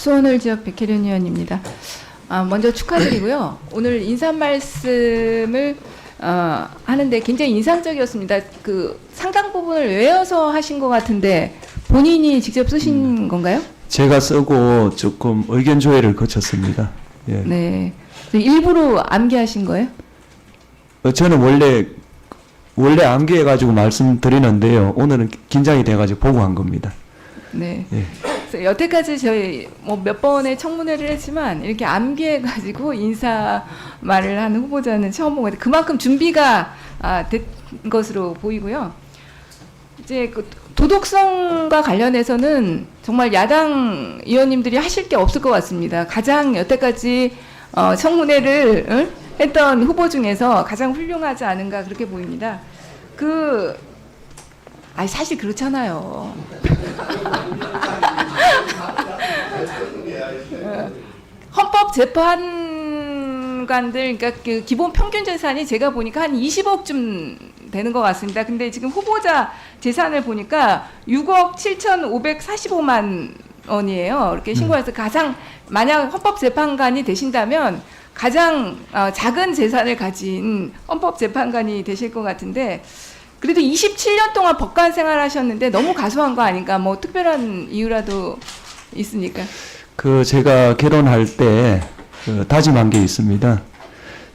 수원을 지역 백혜련 의원입니다. 아, 먼저 축하드리고요. 오늘 인사 말씀을 어, 하는데 굉장히 인상적이었습니다. 그 상당 부분을 외워서 하신 것 같은데 본인이 직접 쓰신 건가요? 제가 쓰고 조금 의견 조회를 거쳤습니다. 예. 네. 일부러 암기하신 거예요? 어, 저는 원래 원래 암기해 가지고 말씀드리는데요. 오늘은 긴장이 돼 가지고 보고 한 겁니다. 네. 예. 그래서 여태까지 저희 뭐 몇 번의 청문회를 했지만 이렇게 암기해 가지고 인사 말을 하는 후보자는 처음 같아요. 그만큼 준비가 아, 된 것으로 보이고요. 이제 그 도덕성과 관련해서는 정말 야당 의원님들이 하실 게 없을 것 같습니다. 가장 여태까지 어, 청문회를 응? 했던 후보 중에서 가장 훌륭하지 않은가 그렇게 보입니다. 그 아니 사실 그렇잖아요. 헌법 재판관들 그러니까 그 기본 평균 재산이 제가 보니까 한 20억쯤 되는 것 같습니다. 근데 지금 후보자 재산을 보니까 6억 7,545만 원이에요. 이렇게 신고해서 가장 만약 헌법 재판관이 되신다면 가장 어, 작은 재산을 가진 헌법 재판관이 되실 것 같은데 그래도 27년 동안 법관 생활하셨는데 너무 가수한 거 아닌가? 뭐 특별한 이유라도 있습니까? 그 제가 결혼할 때 그 다짐한 게 있습니다.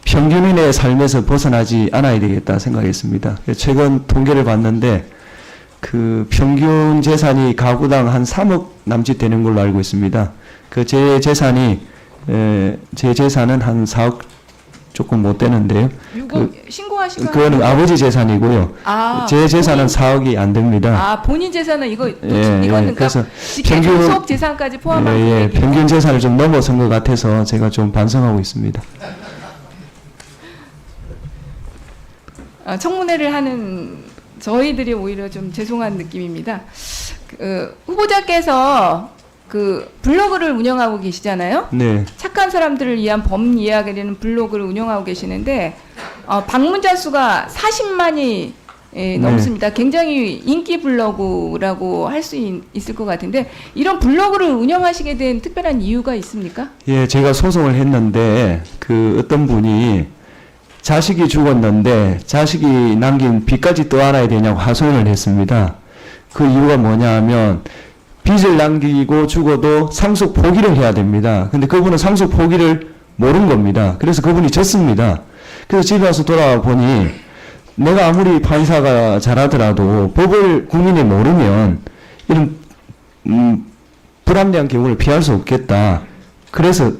평균인의 삶에서 벗어나지 않아야 되겠다 생각했습니다. 최근 통계를 봤는데 그 평균 재산이 가구당 한 3억 남짓 되는 걸로 알고 있습니다. 그 제 재산이 에, 제 재산은 한 4억 조금 못 되는데요. 유고 신고하신 거 그거는 아버지 재산이고요. 아, 제 재산은 4억이 안 됩니다. 아 본인 재산은 이거 또 예, 이거는 예. 그래서 평균- 종속 재산까지 포함한 예, 예. 평균 재산을 좀 넘어선 것 같아서 제가 좀 반성하고 있습니다. 어, 청문회를 하는 저희들이 오히려 좀 죄송한 느낌입니다. 그, 후보자께서 그 블로그를 운영하고 계시잖아요. 네, 착한 사람들을 위한 범 이야기라는 블로그를 운영하고 계시는데 어, 방문자 수가 40만이 예, 네. 넘습니다. 굉장히 인기 블로그라고 할 수 있을 것 같은데 이런 블로그를 운영하시게 된 특별한 이유가 있습니까? 예, 제가 소송을 했는데 그 어떤 분이 자식이 죽었는데 자식이 남긴 빚까지 떠안아야 되냐고 하소연을 했습니다. 그 이유가 뭐냐 하면 빚을 남기고 죽어도 상속 포기를 해야 됩니다. 근데 그분은 상속 포기를 모른 겁니다. 그래서 그분이 졌습니다. 그래서 집에 와서 돌아와 보니 내가 아무리 판사가 잘하더라도 법을 국민이 모르면 이런 음, 불합리한 경우를 피할 수 없겠다. 그래서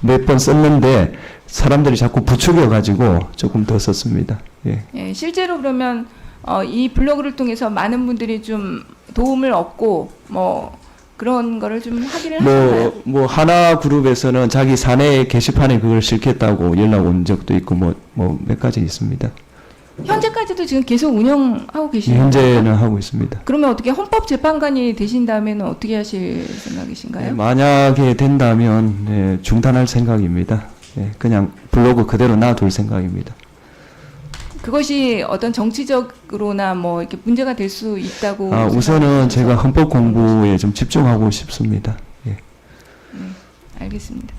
몇 번 썼는데 사람들이 자꾸 부추겨 가지고 조금 더 썼습니다. 예. 예, 실제로 그러면 어, 이 블로그를 통해서 많은 분들이 좀 도움을 얻고 뭐 그런 거를 좀 확인을 하셨나요? 뭐, 뭐, 하나 그룹에서는 자기 사내 게시판에 그걸 싫겠다고 연락 온 적도 있고, 뭐, 뭐, 몇 가지 있습니다. 현재까지도 지금 계속 운영하고 계시는 건가요? 현재는 하고 있습니다. 그러면 어떻게 헌법 재판관이 되신 다음에는 어떻게 하실 생각이신가요? 예, 만약에 된다면, 예, 중단할 생각입니다. 예, 그냥 블로그 그대로 놔둘 생각입니다. 그것이 어떤 정치적으로나 뭐 이렇게 문제가 될 수 있다고 아, 우선은? 제가 헌법 공부에 좀 집중하고 싶습니다. 예. 알겠습니다.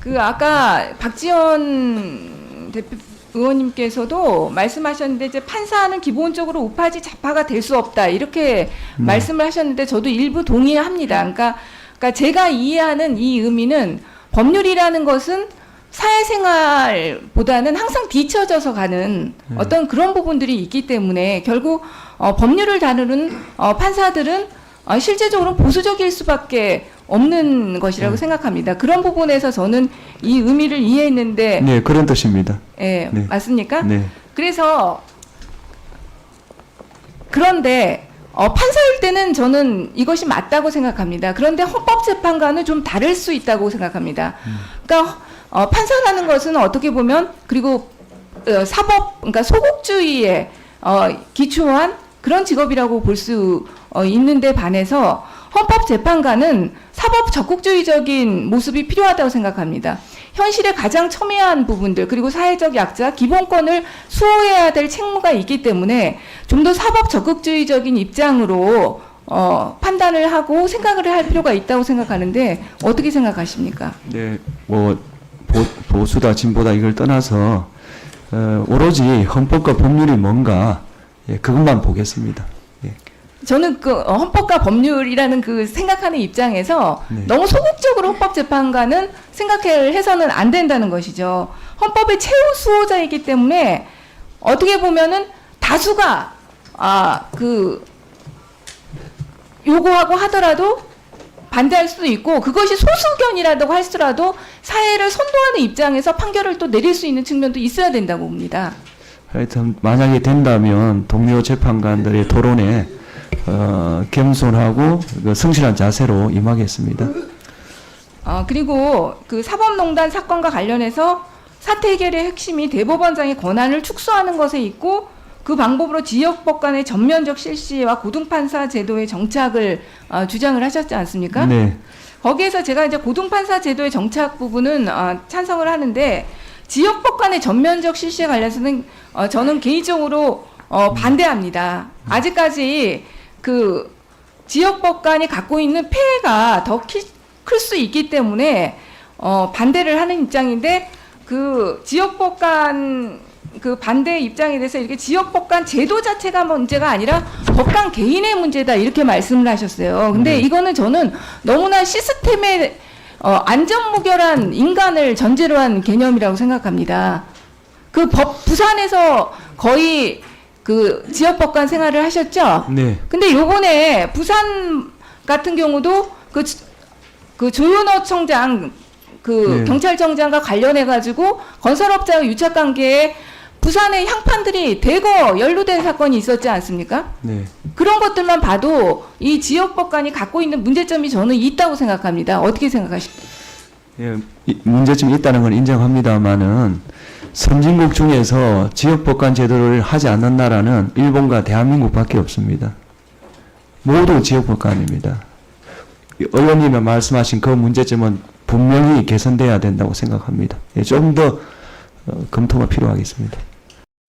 그 아까 박지원 대표 의원님께서도 말씀하셨는데 이제 판사는 기본적으로 우파지 좌파가 될 수 없다 이렇게 음. 말씀을 하셨는데 저도 일부 동의합니다. 그러니까, 그러니까 제가 이해하는 이 의미는 법률이라는 것은 사회생활보다는 항상 뒤처져서 가는 음. 어떤 그런 부분들이 있기 때문에 결국 어, 법률을 다루는 어, 판사들은 어, 실제적으로 보수적일 수밖에 없는 것이라고 음. 생각합니다. 그런 부분에서 저는 이 의미를 이해했는데, 네, 그런 뜻입니다. 예, 네. 맞습니까? 네. 그래서 그런데 어, 판사일 때는 저는 이것이 맞다고 생각합니다. 그런데 헌법재판관은 좀 다를 수 있다고 생각합니다. 그러니까 어, 판사라는 것은 어떻게 보면 그리고 어, 사법 그러니까 소극주의에 어, 기초한 그런 직업이라고 볼수 어, 있는데 반해서 헌법재판관은 사법 적극주의적인 모습이 필요하다고 생각합니다. 현실에 가장 첨예한 부분들 그리고 사회적 약자 기본권을 수호해야 될 책무가 있기 때문에 좀 더 사법 적극주의적인 입장으로 어, 판단을 하고 생각을 할 필요가 있다고 생각하는데 어떻게 생각하십니까? 네, 뭐 보, 보수다 진보다 이걸 떠나서 어, 오로지 헌법과 법률이 뭔가 예, 그것만 보겠습니다. 예. 저는 그 어, 헌법과 법률이라는 그 생각하는 입장에서 네. 너무 소극적으로 헌법재판관은 생각을 해서는 안 된다는 것이죠. 헌법의 최후 수호자이기 때문에 어떻게 보면은 다수가 아그 요구하고 하더라도 반대할 수도 있고 그것이 소수견이라고 할수라도 사회를 선도하는 입장에서 판결을 또 내릴 수 있는 측면도 있어야 된다고 봅니다. 하여튼 만약에 된다면 동료 재판관들의 토론에 어, 겸손하고 그 성실한 자세로 임하겠습니다. 어, 그리고 그 사법농단 사건과 관련해서 사태 해결의 핵심이 대법원장의 권한을 축소하는 것에 있고 그 방법으로 지역법관의 전면적 실시와 고등판사 제도의 정착을 어, 주장을 하셨지 않습니까? 네, 거기에서 제가 이제 고등판사 제도의 정착 부분은 어, 찬성을 하는데 지역법관의 전면적 실시에 관해서는 어, 저는 개인적으로 어, 반대합니다. 아직까지 그 지역법관이 갖고 있는 폐해가 더 클 수 있기 때문에 어, 반대를 하는 입장인데 그 지역법관 그 반대 입장에 대해서 이렇게 지역 법관 제도 자체가 문제가 아니라 법관 개인의 문제다 이렇게 말씀을 하셨어요. 근데 네. 이거는 저는 너무나 시스템의 어, 안전무결한 인간을 전제로 한 개념이라고 생각합니다. 그 법 부산에서 거의 그 지역법관 생활을 하셨죠? 네, 근데 요번에 부산 같은 경우도 그, 그 조윤호 청장 그 네. 경찰청장과 관련해 가지고 건설업자와 유착 관계에 부산의 향판들이 대거 연루된 사건이 있었지 않습니까? 네. 그런 것들만 봐도 이 지역법관이 갖고 있는 문제점이 저는 있다고 생각합니다. 어떻게 생각하십니까? 예, 이- 문제점이 있다는 건 인정합니다만은 선진국 중에서 지역법관 제도를 하지 않는 나라는 일본과 대한민국밖에 없습니다. 모두 지역법관입니다. 이 의원님이 말씀하신 그 문제점은 분명히 개선돼야 된다고 생각합니다. 예, 좀더 어, 검토가 필요하겠습니다.